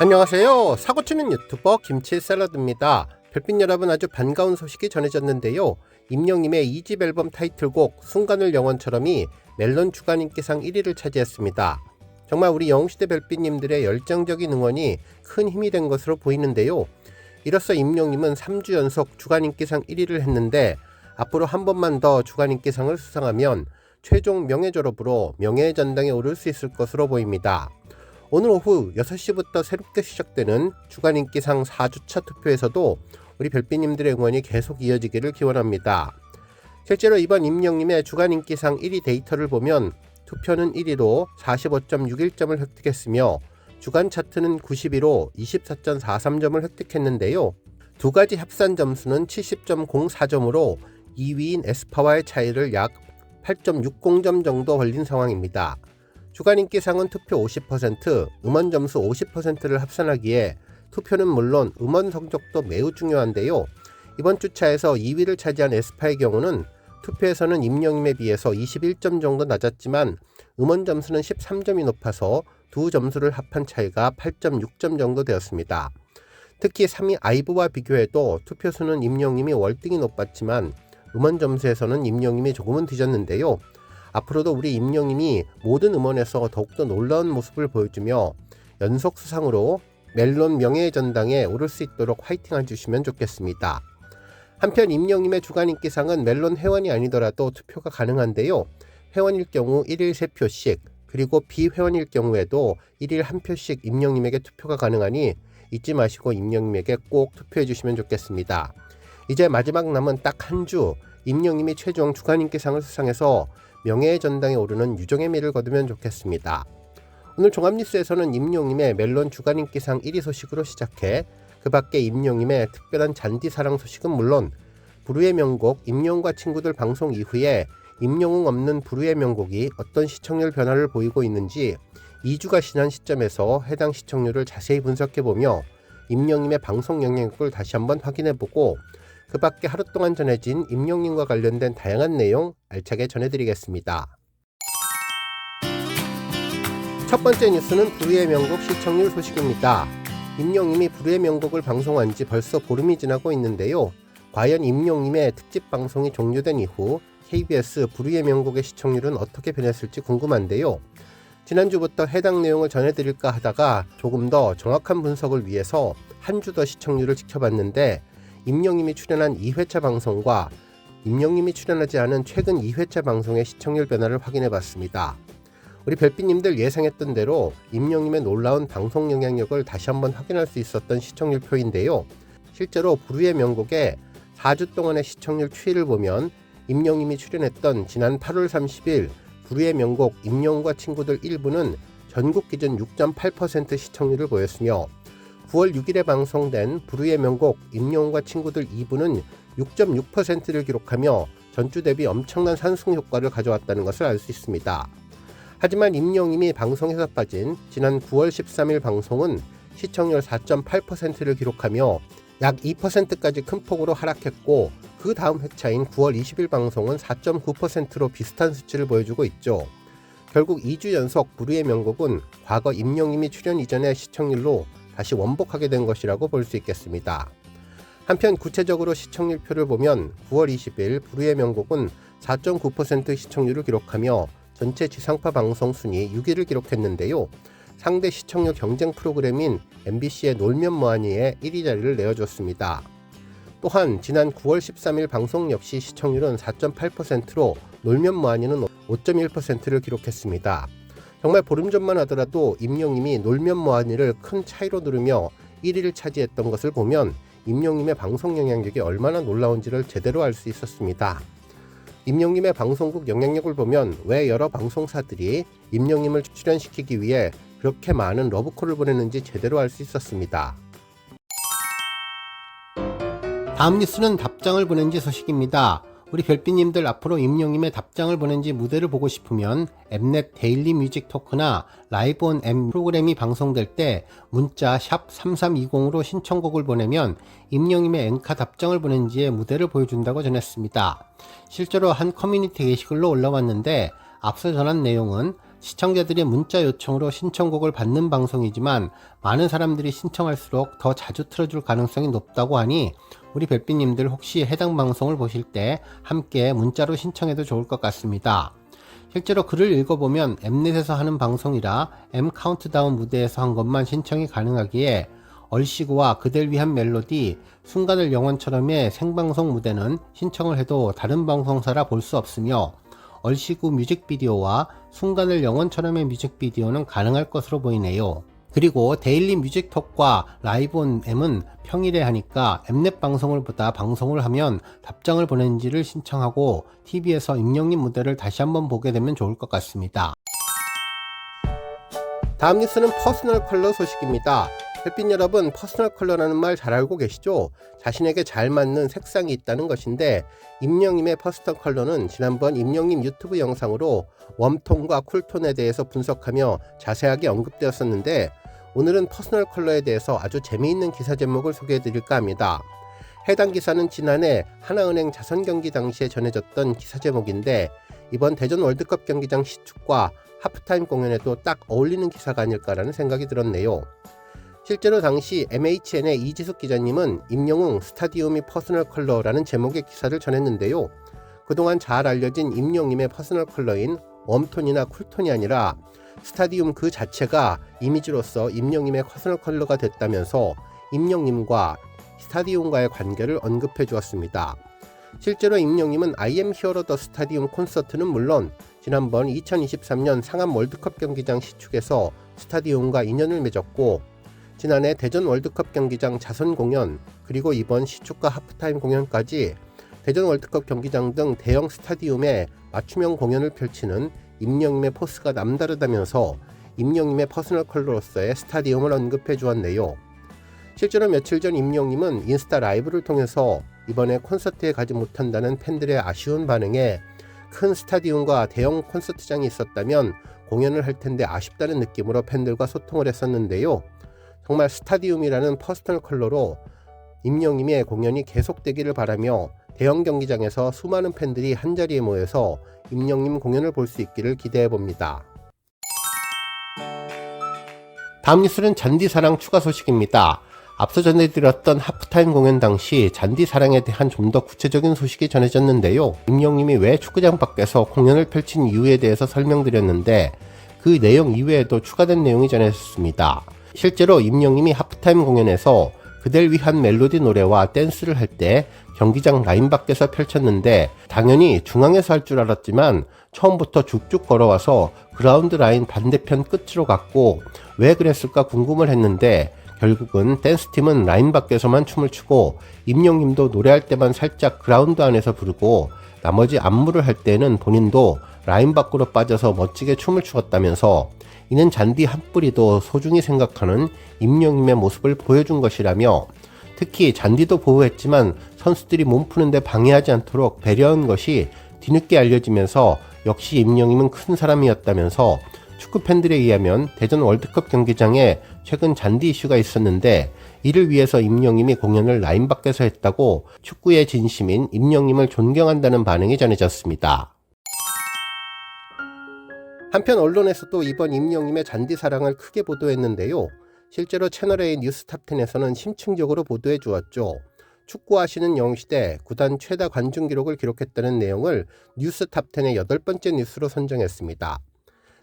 안녕하세요. 사고치는 유튜버 김치 샐러드입니다. 별빛 여러분 아주 반가운 소식이 전해졌는데요. 임영님의 2집 앨범 타이틀곡 순간을 영원처럼이 멜론 주간 인기상 1위를 차지했습니다. 정말 우리 영웅시대 별빛님들의 열정적인 응원이 큰 힘이 된 것으로 보이는데요. 이로써 임영님은 3주 연속 주간 인기상 1위를 했는데 앞으로 한 번만 더 주간 인기상을 수상하면 최종 명예 졸업으로 명예의 전당에 오를 수 있을 것으로 보입니다. 오늘 오후 6시부터 새롭게 시작되는 주간 인기상 4주차 투표에서도 우리 별빛님들의 응원이 계속 이어지기를 기원합니다. 실제로 이번 임영님의 주간 인기상 1위 데이터를 보면 투표는 1위로 45.61점을 획득했으며 주간 차트는 90위로 24.43점을 획득했는데요. 두 가지 합산 점수는 70.04점으로 2위인 에스파와의 차이를 약 8.60점 정도 벌린 상황입니다. 주간 인기상은 투표 50%, 음원 점수 50%를 합산하기에 투표는 물론 음원 성적도 매우 중요한데요. 이번 주차에서 2위를 차지한 에스파의 경우는 투표에서는 임영임에 비해서 21점 정도 낮았지만 음원 점수는 13점이 높아서 두 점수를 합한 차이가 8.6점 정도 되었습니다. 특히 3위 아이브와 비교해도 투표수는 임영임이 월등히 높았지만 음원 점수에서는 임영임이 조금은 뒤졌는데요. 앞으로도 우리 임영임이 모든 음원에서 더욱더 놀라운 모습을 보여주며 연속 수상으로 멜론 명예의 전당에 오를 수 있도록 화이팅 해주시면 좋겠습니다. 한편 임영임의 주간 인기상은 멜론 회원이 아니더라도 투표가 가능한데요. 회원일 경우 1일 3표씩 그리고 비회원일 경우에도 1일 1표씩 임영님에게 투표가 가능하니 잊지 마시고 임영님에게 꼭 투표해 주시면 좋겠습니다. 이제 마지막 남은 딱 한 주 임영님이 최종 주간 인기상을 수상해서 명예의 전당에 오르는 유종의 미를 거두면 좋겠습니다. 오늘 종합뉴스에서는 임용님의 멜론 주간 인기상 1위 소식으로 시작해 그 밖에 임용님의 특별한 잔디 사랑 소식은 물론 부르의 명곡 임용과 친구들 방송 이후에 임영웅 없는 부르의 명곡이 어떤 시청률 변화를 보이고 있는지 2주가 지난 시점에서 해당 시청률을 자세히 분석해보며 임영님의 방송 영향력을 다시 한번 확인해보고 그 밖에 하루 동안 전해진 임영님과 관련된 다양한 내용 알차게 전해드리겠습니다. 첫 번째 뉴스는 부르의 명곡 시청률 소식입니다. 임영님이 부르의 명곡을 방송한 지 벌써 보름이 지나고 있는데요. 과연 임영님의 특집 방송이 종료된 이후 KBS 부르의 명곡의 시청률은 어떻게 변했을지 궁금한데요. 지난주부터 해당 내용을 전해드릴까 하다가 조금 더 정확한 분석을 위해서 한 주 더 시청률을 지켜봤는데 임영님이 출연한 2회차 방송과 임영님이 출연하지 않은 최근 2회차 방송의 시청률 변화를 확인해 봤습니다. 우리 별빛님들 예상했던 대로 임영님의 놀라운 방송 영향력을 다시 한번 확인할 수 있었던 시청률 표인데요. 실제로 부르의 명곡의 4주 동안의 시청률 추이를 보면 임영님이 출연했던 지난 8월 30일 부르의 명곡 임영과 친구들 1부는 전국 기준 6.8% 시청률을 보였으며 9월 6일에 방송된 부르의 명곡 임영웅과 친구들 2부는 6.6%를 기록하며 전주 대비 엄청난 산승 효과를 가져왔다는 것을 알 수 있습니다. 하지만 임영임이 방송에서 빠진 지난 9월 13일 방송은 시청률 4.8%를 기록하며 약 2%까지 큰 폭으로 하락했고 그 다음 회차인 9월 20일 방송은 4.9%로 비슷한 수치를 보여주고 있죠. 결국 2주 연속 부르의 명곡은 과거 임영임이 출연 이전의 시청률로 다시 원복하게 된 것이라고 볼 수 있겠습니다. 한편 구체적으로 시청률표를 보면 9월 20일 부르의 명곡은 4.9% 시청률을 기록하며 전체 지상파 방송 순위 6위를 기록했는데요. 상대 시청률 경쟁 프로그램인 MBC의 놀면 뭐하니에 1위 자리를 내어줬습니다. 또한 지난 9월 13일 방송 역시 시청률은 4.8%로 놀면 뭐하니는 5.1%를 기록했습니다. 정말 보름 전만 하더라도 임영님이 놀면 뭐하니를 큰 차이로 누르며 1위를 차지했던 것을 보면 임영님의 방송 영향력이 얼마나 놀라운지를 제대로 알 수 있었습니다. 임영님의 방송국 영향력을 보면 왜 여러 방송사들이 임영님을 출연시키기 위해 그렇게 많은 러브콜을 보냈는지 제대로 알 수 있었습니다. 다음 뉴스는 답장을 보낸 지 소식입니다. 우리 별빛님들 앞으로 임영님의 답장을 보낸지 무대를 보고 싶으면 엠넷 데일리 뮤직 토크나 라이브 온 M 프로그램이 방송될 때 문자 샵 3320으로 신청곡을 보내면 임영님의 엔카 답장을 보낸지의 무대를 보여준다고 전했습니다. 실제로 한 커뮤니티 게시글로 올라왔는데 앞서 전한 내용은 시청자들이 문자 요청으로 신청곡을 받는 방송이지만 많은 사람들이 신청할수록 더 자주 틀어줄 가능성이 높다고 하니 우리 별빛님들 혹시 해당 방송을 보실 때 함께 문자로 신청해도 좋을 것 같습니다. 실제로 글을 읽어보면 엠넷에서 하는 방송이라 M 카운트다운 무대에서 한 것만 신청이 가능하기에 얼씨구와 그댈 위한 멜로디, 순간을 영원처럼의 생방송 무대는 신청을 해도 다른 방송사라 볼 수 없으며 얼씨구 뮤직비디오와 순간을 영원처럼의 뮤직비디오는 가능할 것으로 보이네요. 그리고 데일리 뮤직톡과 라이브 온 M은 평일에 하니까 엠넷 방송을 보다 방송을 하면 답장을 보낸지를 신청하고 TV에서 임영님 무대를 다시 한번 보게 되면 좋을 것 같습니다. 다음 뉴스는 퍼스널 컬러 소식입니다. 햇빛 여러분, 퍼스널 컬러라는 말 잘 알고 계시죠? 자신에게 잘 맞는 색상이 있다는 것인데 임영님의 퍼스널 컬러는 지난번 임영님 유튜브 영상으로 웜톤과 쿨톤에 대해서 분석하며 자세하게 언급되었었는데 오늘은 퍼스널 컬러에 대해서 아주 재미있는 기사 제목을 소개해 드릴까 합니다. 해당 기사는 지난해 하나은행 자선 경기 당시에 전해졌던 기사 제목인데 이번 대전 월드컵 경기장 시축과 하프타임 공연에도 딱 어울리는 기사가 아닐까라는 생각이 들었네요. 실제로 당시 MHN의 이지숙 기자님은 임영웅 스타디움이 퍼스널 컬러라는 제목의 기사를 전했는데요. 그동안 잘 알려진 임영님의 퍼스널 컬러인 웜톤이나 쿨톤이 아니라 스타디움 그 자체가 이미지로서 임영님의 퍼스널 컬러가 됐다면서 임영님과 스타디움과의 관계를 언급해 주었습니다. 실제로 임영님은 IM 히어로 더 스타디움 콘서트는 물론 지난번 2023년 상암 월드컵 경기장 시축에서 스타디움과 인연을 맺었고 지난해 대전 월드컵 경기장 자선 공연 그리고 이번 시축과 하프타임 공연까지 대전 월드컵 경기장 등 대형 스타디움에 맞춤형 공연을 펼치는 임영님의 포스가 남다르다면서 임영님의 퍼스널 컬러로서의 스타디움을 언급해 주었네요. 실제로 며칠 전 임영님은 인스타 라이브를 통해서 이번에 콘서트에 가지 못한다는 팬들의 아쉬운 반응에 큰 스타디움과 대형 콘서트장이 있었다면 공연을 할 텐데 아쉽다는 느낌으로 팬들과 소통을 했었는데요. 정말 스타디움이라는 퍼스널 컬러로 임영님의 공연이 계속되기를 바라며 대형 경기장에서 수많은 팬들이 한자리에 모여서 임영님 공연을 볼 수 있기를 기대해 봅니다. 다음 뉴스는 잔디사랑 추가 소식입니다. 앞서 전해드렸던 하프타임 공연 당시 잔디사랑에 대한 좀 더 구체적인 소식이 전해졌는데요. 임영님이 왜 축구장 밖에서 공연을 펼친 이유에 대해서 설명드렸는데 그 내용 이외에도 추가된 내용이 전해졌습니다. 실제로 임영님이 하프타임 공연에서 그댈 위한 멜로디 노래와 댄스를 할 때 경기장 라인 밖에서 펼쳤는데 당연히 중앙에서 할 줄 알았지만 처음부터 쭉쭉 걸어와서 그라운드 라인 반대편 끝으로 갔고 왜 그랬을까 궁금을 했는데 결국은 댄스팀은 라인 밖에서만 춤을 추고 임영님도 노래할 때만 살짝 그라운드 안에서 부르고 나머지 안무를 할 때는 본인도 라인 밖으로 빠져서 멋지게 춤을 추었다면서 이는 잔디 한 뿌리도 소중히 생각하는 임영님의 모습을 보여준 것이라며 특히 잔디도 보호했지만 선수들이 몸 푸는데 방해하지 않도록 배려한 것이 뒤늦게 알려지면서 역시 임영님은 큰 사람이었다면서 축구 팬들에 의하면 대전 월드컵 경기장에 최근 잔디 이슈가 있었는데 이를 위해서 임영님이 공연을 라인 밖에서 했다고 축구의 진심인 임영님을 존경한다는 반응이 전해졌습니다. 한편 언론에서도 이번 임영님의 잔디 사랑을 크게 보도했는데요. 실제로 채널A 뉴스탑10에서는 심층적으로 보도해 주었죠. 축구하시는 영시대 구단 최다 관중 기록을 기록했다는 내용을 뉴스탑10의 여덟 번째 뉴스로 선정했습니다.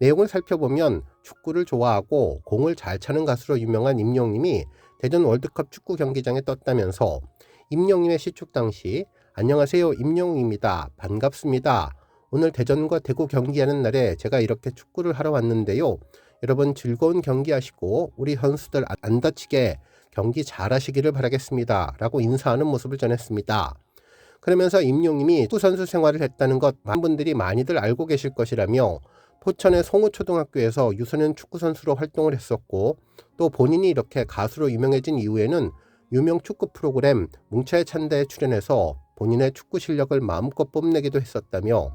내용을 살펴보면 축구를 좋아하고 공을 잘 차는 가수로 유명한 임영님이 대전 월드컵 축구 경기장에 떴다면서 임영님의 시축 당시 안녕하세요 임영웅입니다 반갑습니다 오늘 대전과 대구 경기하는 날에 제가 이렇게 축구를 하러 왔는데요. 여러분 즐거운 경기하시고 우리 선수들 안 다치게 경기 잘 하시기를 바라겠습니다. 라고 인사하는 모습을 전했습니다. 그러면서 임용님이 축구 선수 생활을 했다는 것 많은 분들이 많이들 알고 계실 것이라며 포천의 송우초등학교에서 유소년 축구 선수로 활동을 했었고 또 본인이 이렇게 가수로 유명해진 이후에는 유명 축구 프로그램 뭉차의 찬다에 출연해서 본인의 축구 실력을 마음껏 뽐내기도 했었다며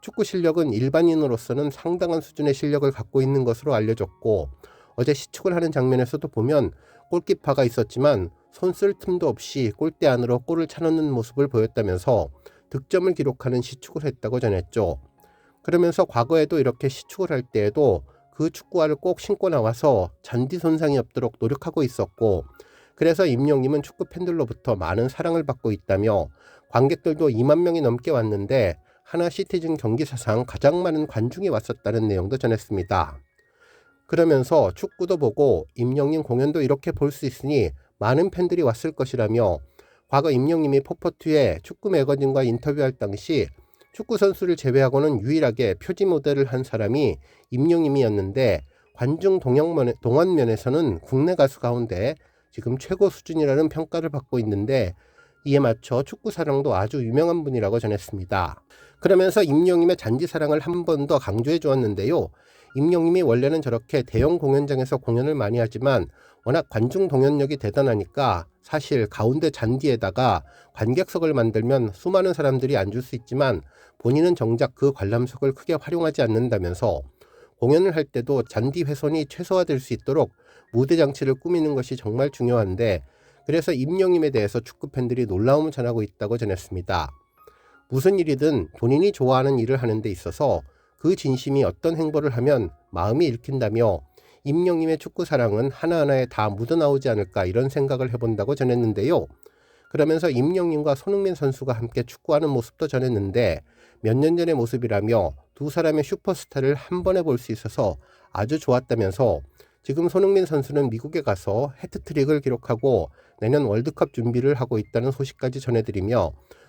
축구 실력은 일반인으로서는 상당한 수준의 실력을 갖고 있는 것으로 알려졌고 어제 시축을 하는 장면에서도 보면 골키퍼가 있었지만 손 쓸 틈도 없이 골대 안으로 골을 차넣는 모습을 보였다면서 득점을 기록하는 시축을 했다고 전했죠. 그러면서 과거에도 이렇게 시축을 할 때에도 그 축구화를 꼭 신고 나와서 잔디 손상이 없도록 노력하고 있었고 그래서 임영님은 축구 팬들로부터 많은 사랑을 받고 있다며 관객들도 2만 명이 넘게 왔는데 하나 시티즌 경기 사상 가장 많은 관중이 왔었다는 내용도 전했습니다. 그러면서 축구도 보고 임영님 공연도 이렇게 볼 수 있으니 많은 팬들이 왔을 것이라며 과거 임영님이 포퍼투에 축구 매거진과 인터뷰할 당시 축구 선수를 제외하고는 유일하게 표지 모델을 한 사람이 임영님이었는데 관중 동원 면에서는 국내 가수 가운데 지금 최고 수준이라는 평가를 받고 있는데 이에 맞춰 축구 사랑도 아주 유명한 분이라고 전했습니다. 그러면서 임영님의 잔디 사랑을 한 번 더 강조해 주었는데요. 임영님이 원래는 저렇게 대형 공연장에서 공연을 많이 하지만 워낙 관중 동원력이 대단하니까 사실 가운데 잔디에다가 관객석을 만들면 수많은 사람들이 앉을 수 있지만 본인은 정작 그 관람석을 크게 활용하지 않는다면서 공연을 할 때도 잔디 훼손이 최소화될 수 있도록 무대 장치를 꾸미는 것이 정말 중요한데 그래서 임영님에 대해서 축구 팬들이 놀라움을 전하고 있다고 전했습니다. 무슨 일이든 본인이 좋아하는 일을 하는 데 있어서 그 진심이 어떤 행보를 하면 마음이 읽힌다며 임영님의 축구 사랑은 하나하나에 다 묻어나오지 않을까 이런 생각을 해본다고 전했는데요. 그러면서 임영님과 손흥민 선수가 함께 축구하는 모습도 전했는데 몇 년 전의 모습이라며 두 사람의 슈퍼스타를 한 번에 볼 수 있어서 아주 좋았다면서 지금 손흥민 선수는 미국에 가서 해트트릭을 기록하고 내년 월드컵 준비를 하고 있다는 소식까지 전해드리며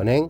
은행